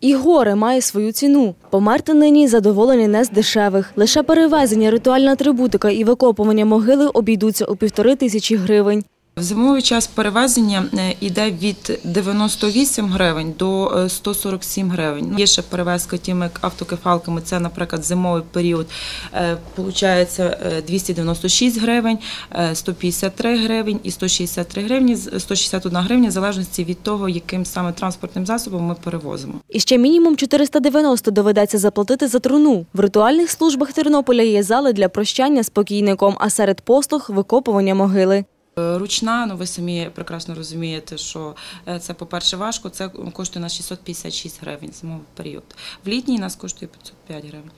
І горе має свою ціну. Померти нині задоволені не з дешевих. Лише перевезення, ритуальна атрибутика і викопування могили обійдуться у півтори тисячі гривень. В зимовий час перевезення е, йде від 98 гривень до е, 147 гривень. Ну, Є ще перевезка тими автокефалками. Це, наприклад, зимовий період. е, Получається е, 296 гривень, е, 153 гривень і 163 гривні, з- 161 гривня, в залежності від того, яким саме транспортним засобом ми перевозимо. І ще мінімум 490 доведеться заплатити за труну. В ритуальних службах Тернополя є зали для прощання з покійником, а серед послуг викопування могили. Е, Ручна, ну ви самі прекрасно розумієте, що е, це, по-перше, важко. Це коштує на 656 гривень зимовий період. В літній нас коштує 505 гривень.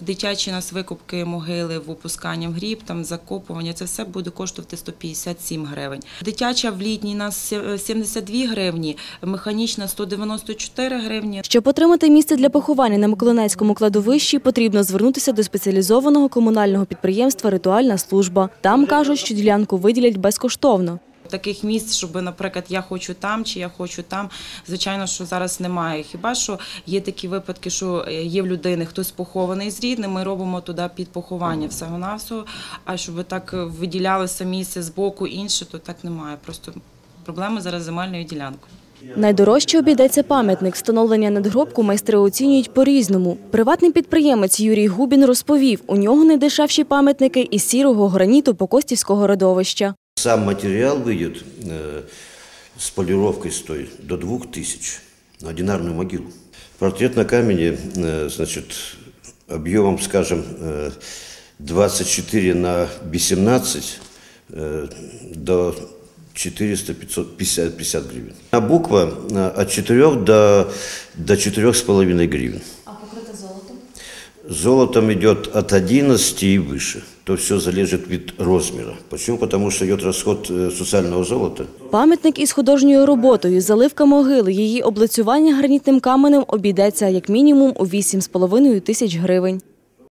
Дитячі нас викупки могили, в опускання в гріб, там закопування, це все буде коштувати 157 гривень. Дитяча в літній нас сі- 72 гривні, механічна 194 гривні. Щоб отримати місце для поховання на Миколинецькому кладовищі, потрібно звернутися до спеціалізованого комунального підприємства Ритуальна служба. Там кажуть, що ділянку виділять безкоштовно. Таких місць, щоб, наприклад, я хочу там чи я хочу там, звичайно, що зараз немає. Хіба що є такі випадки, що е, є в людини хтось похований з рідним, ми робимо туди під поховання всього навсього. А щоб так е, виділялося місце з боку інше, то так немає. Просто проблеми зараз земельною ділянкою. Найдорожче обійдеться пам'ятник. Встановлення надгробку майстри оцінюють по-різному. Приватний підприємець Юрій Губін розповів, у нього найдешевші пам'ятники із сірого граніту Покостівського родовища. Сам материал выйдет э, с полировкой стоит до 2000 на одинарную могилу. Портрет на камне, э, значит, объемом, скажем, э, 24 на 18 э, до 400 500, 50, 50 гривен. А буква э, от 4 до, до 4,5 гривен. Золотом? Золотом идет от 11 и выше. То все залежит від розміру. Почему? Потому що йде розход соціального золота. Пам'ятник із художньою роботою, заливка могили, її облицювання гранітним каменем обійдеться як мінімум у 8,5 тисяч гривень.